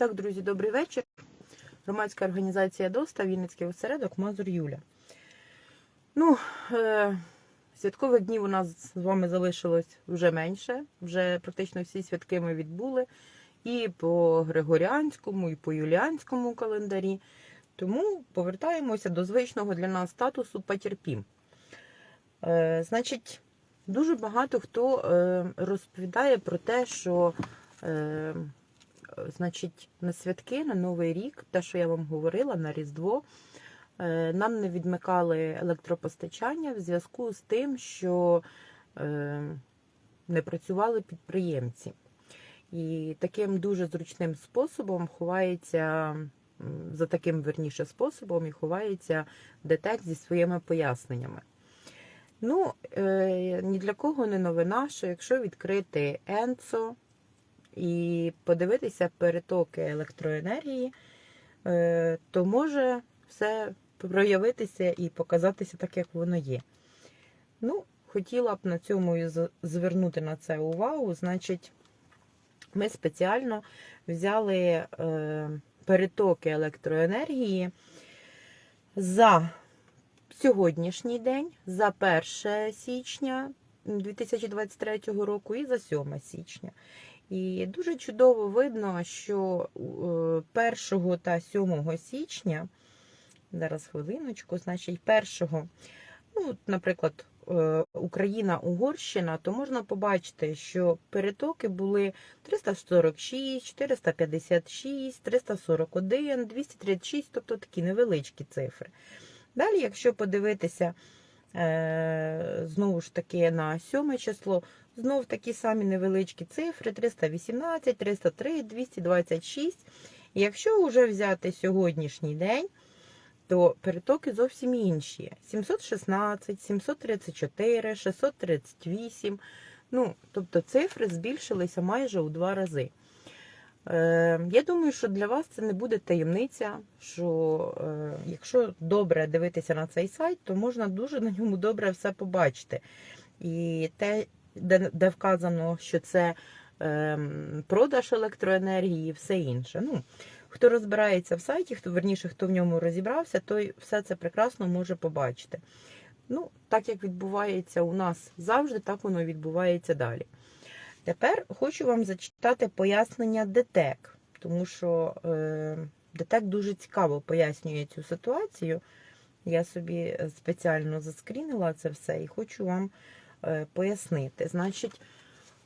Так, друзі, добрий вечір. Громадська організація ДОСТА, Вінницький осередок, Мазур Юля. Ну, е, святкових днів у нас з вами залишилось вже менше. Вже практично всі святки ми відбули. І по Григоріанському, і по Юліанському календарі. Тому повертаємося до звичного для нас статусу потерпім. Е, значить, дуже багато хто е, розповідає про те, що. Е, Значить, на святки, на Новий рік, те, що я вам говорила, на Різдво, е, нам не відмикали електропостачання в зв'язку з тим, що е, не працювали підприємці. І таким дуже зручним способом ховається, за таким верніше способом, і ховається ДТЕК зі своїми поясненнями. Ну, е, ні для кого не новина, що якщо відкрити Енцо, і подивитися перетоки електроенергії, е, то може все проявитися і показатися так, як воно є. Ну, хотіла б на цьому звернути на це увагу. Значить, ми спеціально взяли е, перетоки електроенергії за сьогоднішній день, за 1 січня 2023 року і за 7 січня. І дуже чудово видно, що е, 1 та 7 січня, зараз хвилиночку, значить, 1, ну, наприклад, е, Україна, Угорщина, то можна побачити, що перетоки були 346, 456, 341, 236, тобто такі невеличкі цифри. Далі, якщо подивитися е, знову ж таки на 7 число, Знов такі самі невеличкі цифри: 318, 303, 226. І якщо вже взяти сьогоднішній день, то перетоки зовсім інші: 716, 734, 638. Ну, тобто цифри збільшилися майже у два рази. Е, я думаю, що для вас це не буде таємниця, що е, якщо добре дивитися на цей сайт, то можна дуже на ньому добре все побачити. І те, де, де вказано, що це е, продаж електроенергії і все інше. Ну, хто розбирається в сайті, хто верніше, хто в ньому розібрався, той все це прекрасно може побачити. Ну, так як відбувається у нас завжди, так воно відбувається далі. Тепер хочу вам зачитати пояснення ДТЕК, тому що е, ДТЕК дуже цікаво пояснює цю ситуацію. Я собі спеціально заскрінила це все і хочу вам пояснити. Значить,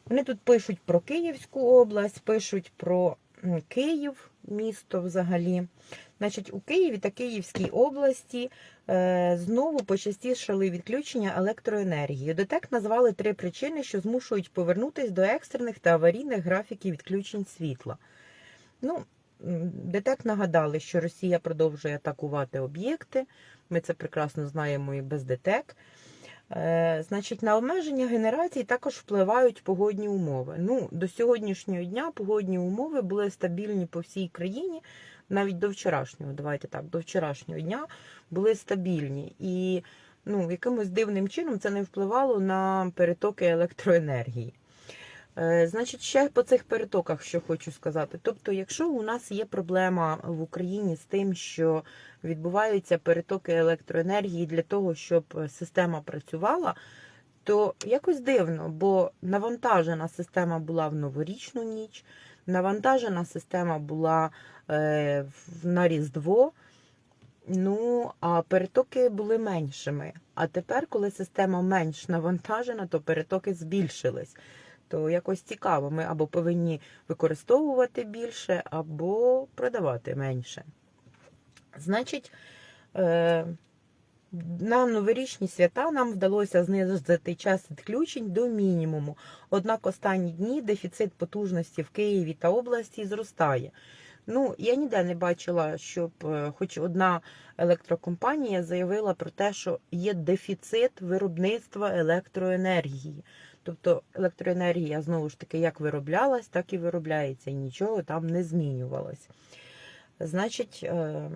вони тут пишуть про Київську область, пишуть про Київ, місто взагалі. Значить, у Києві та Київській області е, знову почастішали відключення електроенергії. ДТЕК назвали три причини, що змушують повернутися до екстрених та аварійних графіків відключень світла. Ну, ДТЕК нагадали, що Росія продовжує атакувати об'єкти. Ми це прекрасно знаємо і без ДТЕК. Е, Значить, на обмеження генерації також впливають погодні умови. Ну, до сьогоднішнього дня погодні умови були стабільні по всій країні, навіть до вчорашнього, давайте так, до вчорашнього дня були стабільні. І ну, якимось дивним чином це не впливало на перетоки електроенергії. Е, Значить, ще по цих перетоках, що хочу сказати. Тобто, якщо у нас є проблема в Україні з тим, що відбуваються перетоки електроенергії для того, щоб система працювала, то якось дивно, бо навантажена система була в новорічну ніч, навантажена система була е, на Різдво. Ну, а перетоки були меншими. А тепер, коли система менш навантажена, то перетоки збільшились. То якось цікаво, ми або повинні використовувати більше, або продавати менше. Значить, е, на новорічні свята нам вдалося знизити час відключень до мінімуму. Однак останні дні дефіцит потужності в Києві та області зростає. Ну, я ніде не бачила, щоб е, хоч одна електрокомпанія заявила про те, що є дефіцит виробництва електроенергії. Тобто електроенергія знову ж таки як вироблялась, так і виробляється, і нічого там не змінювалось. Значить, е,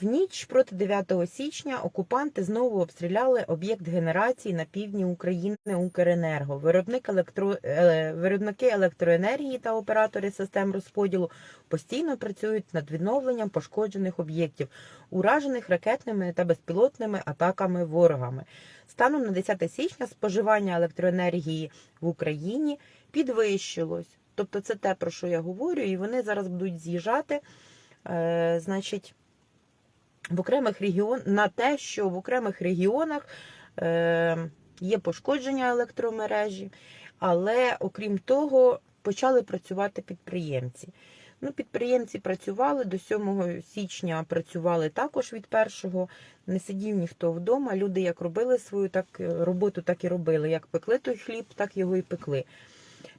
В ніч проти 9 січня окупанти знову обстріляли об'єкт генерації на півдні України Укренерго. Виробник електро... е, Виробники електроенергії та оператори систем розподілу постійно працюють над відновленням пошкоджених об'єктів, уражених ракетними та безпілотними атаками ворогами. Станом на 10 січня споживання електроенергії в Україні підвищилось. Тобто це те, про що я говорю, і вони зараз будуть з'їжджати. Е, значить, в окремих регіон на те, що в окремих регіонах е, є пошкодження електромережі, але окрім того, почали працювати підприємці. Ну, підприємці працювали до 7 січня, працювали також від першого. Не сидів ніхто вдома. Люди як робили свою так роботу, так і робили. Як пекли той хліб, так його і пекли.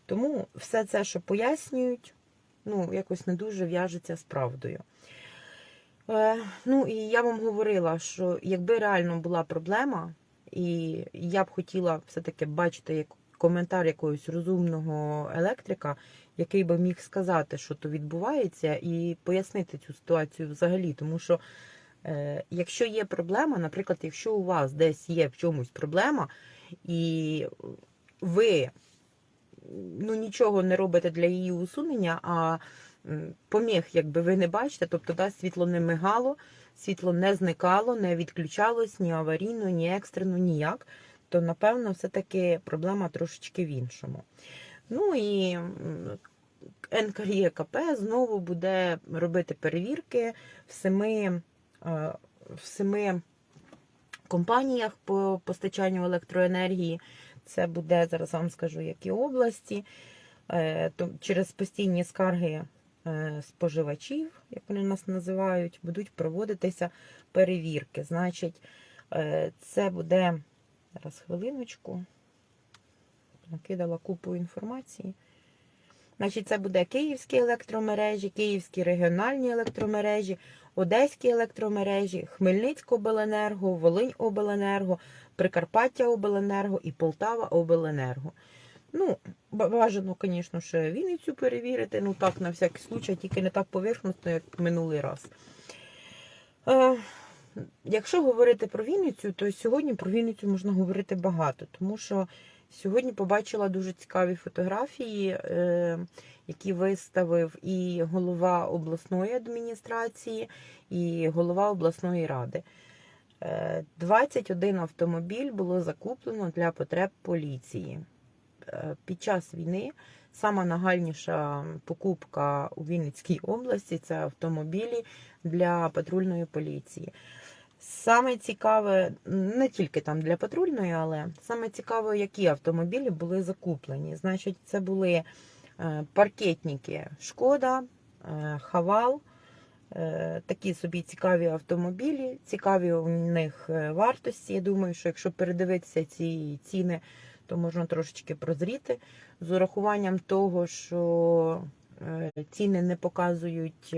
Тому все це, що пояснюють, ну якось не дуже в'яжеться з правдою. Е, ну і я вам говорила, що якби реально була проблема, і я б хотіла все-таки бачити як коментар якогось розумного електрика, який би міг сказати, що то відбувається, і пояснити цю ситуацію взагалі. Тому що е, якщо є проблема, наприклад, якщо у вас десь є в чомусь проблема, і ви ну, нічого не робите для її усунення, а поміг, якби ви не бачите, тобто да, світло не мигало, світло не зникало, не відключалось ні аварійно, ні екстрено, ніяк, то напевно все-таки проблема трошечки в іншому. Ну і м, НКРЄКП знову буде робити перевірки в семи, е, в семи компаніях по постачанню електроенергії. Це буде, зараз вам скажу, які області. Е, Через постійні скарги споживачів, як вони нас називають, будуть проводитися перевірки. Значить, е, це буде, зараз хвилиночку, накидала купу інформації. Значить, це буде київські електромережі, київські регіональні електромережі, Одеські електромережі, Хмельницьк обленерго, Волинь обленерго, Прикарпаття обленерго і Полтава обленерго. Ну, бажано, звісно, ще Вінницю перевірити. Ну так, на всякий случай, тільки не так поверхностно, як минулий раз. Е, якщо говорити про Вінницю, то сьогодні про Вінницю можна говорити багато, тому що сьогодні побачила дуже цікаві фотографії, е, які виставив і голова обласної адміністрації, і голова обласної ради. 21 автомобіль було закуплено для потреб поліції. Е, Під час війни сама нагальніша покупка у Вінницькій області це автомобілі для патрульної поліції. Саме цікаве, не тільки там для патрульної, але саме цікаве, які автомобілі були закуплені. Значить, це були е, паркетники Шкода, е, Хавал. Такі собі цікаві автомобілі, цікаві у них вартості. Я думаю, що якщо передивитися ці ціни, то можна трошечки прозріти. З урахуванням того, що е, ціни не показують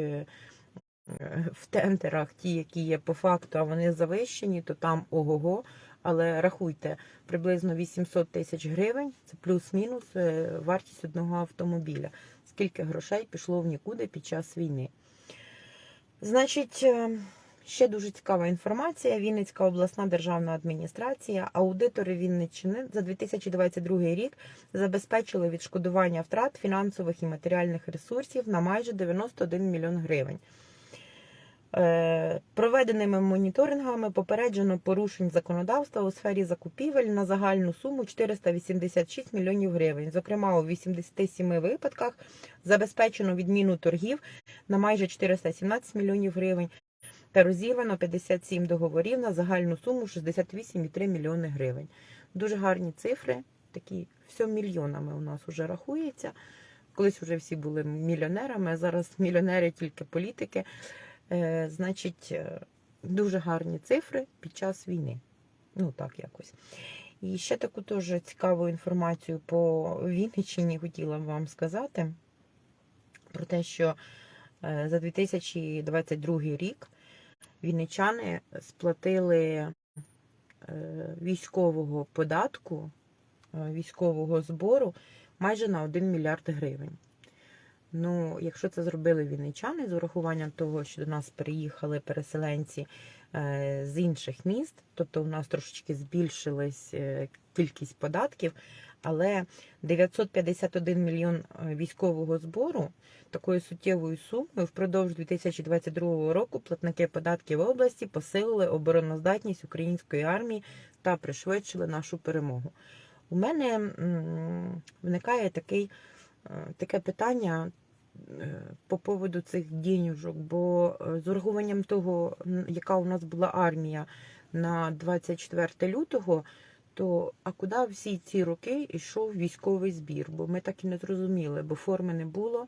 в тендерах ті, які є по факту, а вони завищені, то там ого-го. Але рахуйте, приблизно 800 тисяч гривень, це плюс-мінус вартість одного автомобіля. Скільки грошей пішло в нікуди під час війни. Значить, е, ще дуже цікава інформація. Вінницька обласна державна адміністрація, аудитори Вінниччини за 2022 рік забезпечили відшкодування втрат фінансових і матеріальних ресурсів на майже 91 мільйон гривень. Е, проведеними моніторингами попереджено порушень законодавства у сфері закупівель на загальну суму 486 мільйонів гривень. Зокрема, у 87 випадках забезпечено відміну торгів на майже 417 мільйонів гривень та розірвано 57 договорів на загальну суму 68,3 мільйони гривень. Дуже гарні цифри, такі все мільйонами у нас вже рахується. Колись вже всі були мільйонерами, а зараз мільйонери тільки політики. Е, значить, е, дуже гарні цифри під час війни. Ну, так якось. І ще таку теж цікаву інформацію по Вінниччині хотіла вам сказати про те, що е, за 2022 рік вінничани сплатили військового податку, військового збору майже на 1 мільярд гривень. Ну, якщо це зробили вінничани з урахуванням того, що до нас переїхали переселенці е, з інших міст, тобто у нас трошечки збільшилась е, кількість податків, але 951 мільйон е, військового збору такою суттєвою сумою впродовж 2022 року платники податків області посилили обороноздатність української армії та пришвидшили нашу перемогу. У мене виникає такий, е, таке питання е, по поводу цих денежок, бо з урахуванням того, яка у нас була армія на 24 лютого, то а куди всі ці роки йшов військовий збір? Бо ми так і не зрозуміли, бо форми не було,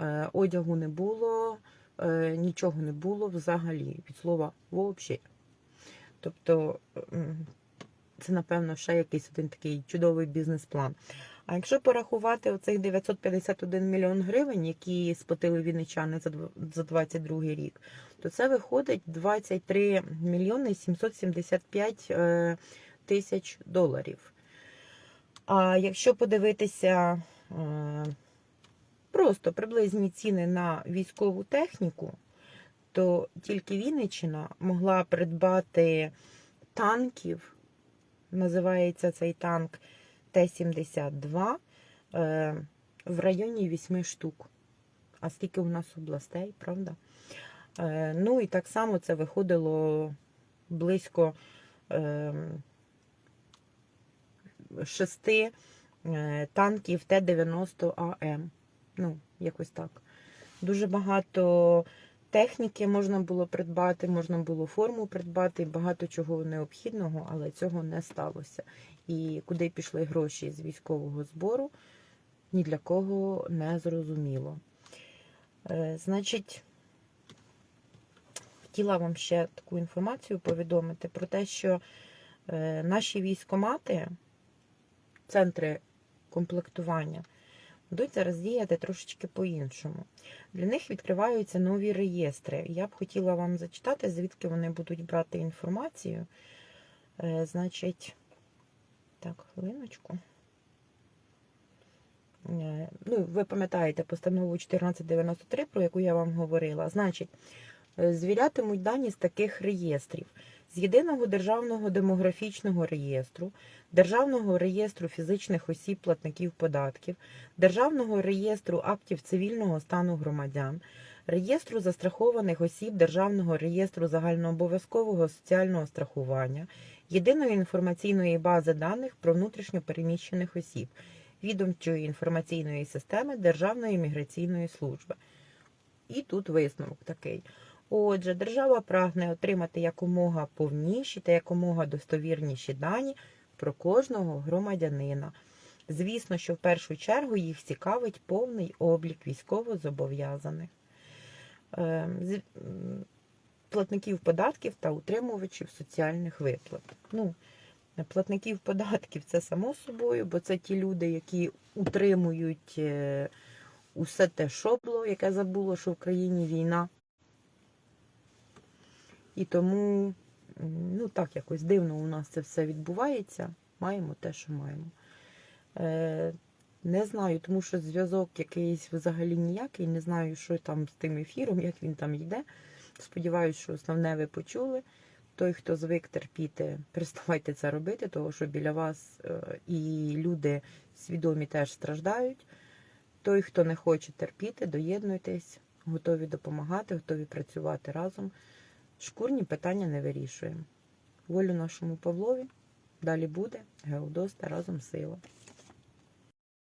е, одягу не було, е, нічого не було взагалі від слова взагалі. Тобто це, напевно, ще якийсь один такий чудовий бізнес-план. А якщо порахувати оцих 951 мільйон гривень, які сплатили вінничани за дв- за 22 рік, то це виходить 23 мільйони 775 е, тисяч доларів. А якщо подивитися е, просто приблизні ціни на військову техніку, то тільки Вінниччина могла придбати танків, називається цей танк Т-72, е, в районі 8 штук. А скільки у нас областей, правда? Е, Ну і так само це виходило близько е, шести е, танків Т-90АМ. Ну, якось так. Дуже багато техніки можна було придбати, можна було форму придбати, багато чого необхідного, але цього не сталося. І куди пішли гроші з військового збору, ні для кого не зрозуміло. Е, Значить, хотіла вам ще таку інформацію повідомити про те, що е, наші військомати, центри комплектування, будуть зараз діяти трошечки по-іншому. Для них відкриваються нові реєстри. Я б хотіла вам зачитати, звідки вони будуть брати інформацію. Е, Значить, так, хвилиночку. Е, Ну, ви пам'ятаєте постанову 1493, про яку я вам говорила. Значить, е, звірятимуть дані з таких реєстрів: з єдиного державного демографічного реєстру, Державного реєстру фізичних осіб платників податків, Державного реєстру актів цивільного стану громадян, реєстру застрахованих осіб Державного реєстру загальнообов'язкового соціального страхування, єдиної інформаційної бази даних про внутрішньо переміщених осіб, відомчої інформаційної системи Державної міграційної служби. І тут висновок такий. Отже, держава прагне отримати якомога повніші та якомога достовірніші дані про кожного громадянина. Звісно, що в першу чергу їх цікавить повний облік військовозобов'язаних, е, з- платників податків та утримувачів соціальних виплат. Ну, платників податків це само собою, бо це ті люди, які утримують е, усе те шобло, яке забуло, що в країні війна. І тому, ну так, якось дивно у нас це все відбувається. Маємо те, що маємо. Е, не знаю, тому що зв'язок якийсь взагалі ніякий. Не знаю, що там з тим ефіром, як він там йде. Сподіваюсь, що основне ви почули. Той, хто звик терпіти, переставайте це робити, тому що біля вас е, і люди свідомі теж страждають. Той, хто не хоче терпіти, доєднуйтесь, готові допомагати, готові працювати разом. Шкурні питання не вирішуємо. Волю нашому Павлові. Далі буде. Геодоста разом сила.